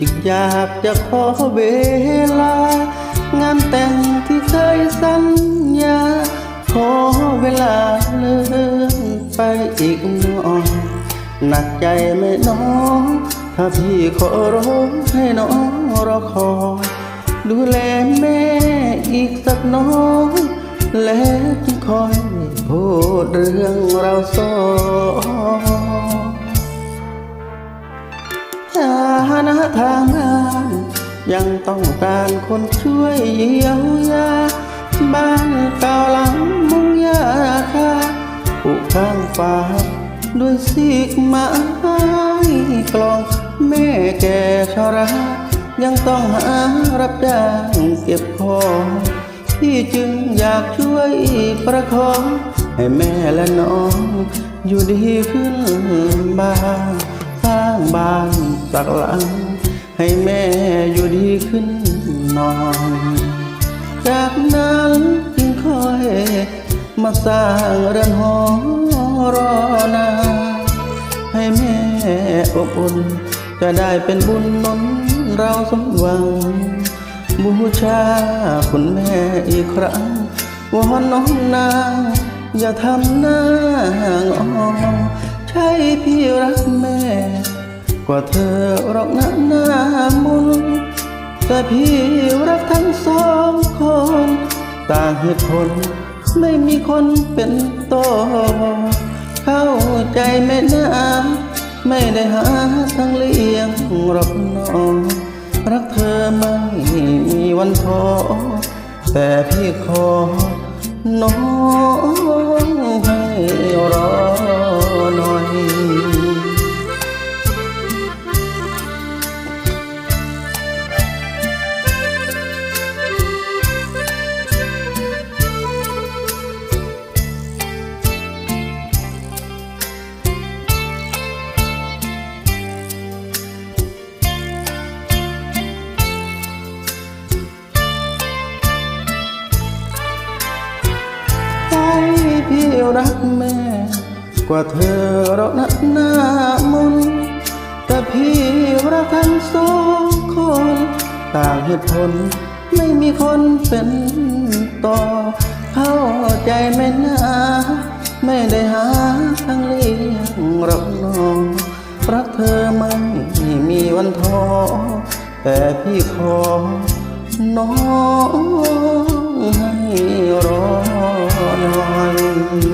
จึงอยากจะขอเวลา งานแต่งที่เคยสัญญา ขอเวลาเลื่อนไปอีกหน่อยหนักใจไหม่น้อง ถ้าพี่ขอร้องให้น้องรอคอยดูแลแม่อีกสักน้อยแล้วจึงคอยพูดเรื่องเราสอง ทางงานยังต้องการคนช่วยเยียวยา บ้านเก่าหลังมุงยาคาผูกข้างฟ้าด้วยสีกไม้กลองแม่แก่ชรายังต้องหารับจ้างเก็บของพี่จึงอยากช่วยประคอง ให้แม่และน้อง อยู่ดีขึ้นบ้างสร้างบ้าน สักหลัง ให้แม่อยู่ดีขึ้นหน่อยจากนั้นจึงค่อย มาสร้างเรือนหอรอนาให้แม่อบอุ่นจะได้เป็นบุญนนเราสมหวัง บูชาคุณแม่อีกครั้งวอนน้องนางอย่าทำหน้างอใช่พี่รักแม่ กว่าเธอรอกนะหน้ามนแต่พี่รักทั้งสองคน ต่างเหตุผลไม่มีคนเป็นต่อเข้าใจแม่น้ำไม่ได้หาทางเลี่ยงหรอกน้อง รักเธอไม่มีวันท้อแต่พี่ขอน้องให้ร พี่รักแม่ กว่าเธอหรอกนะหน้ามนแต่พี่รักทั้งสองคน ต่างเหตุผลไม่มีคนเป็นต่อ เข้าใจไหม่นาไม่ได้หาทางเลี่ยงรอกน้องรักเธอไม่มีวันท้อแต่พี่ขอน้อง you.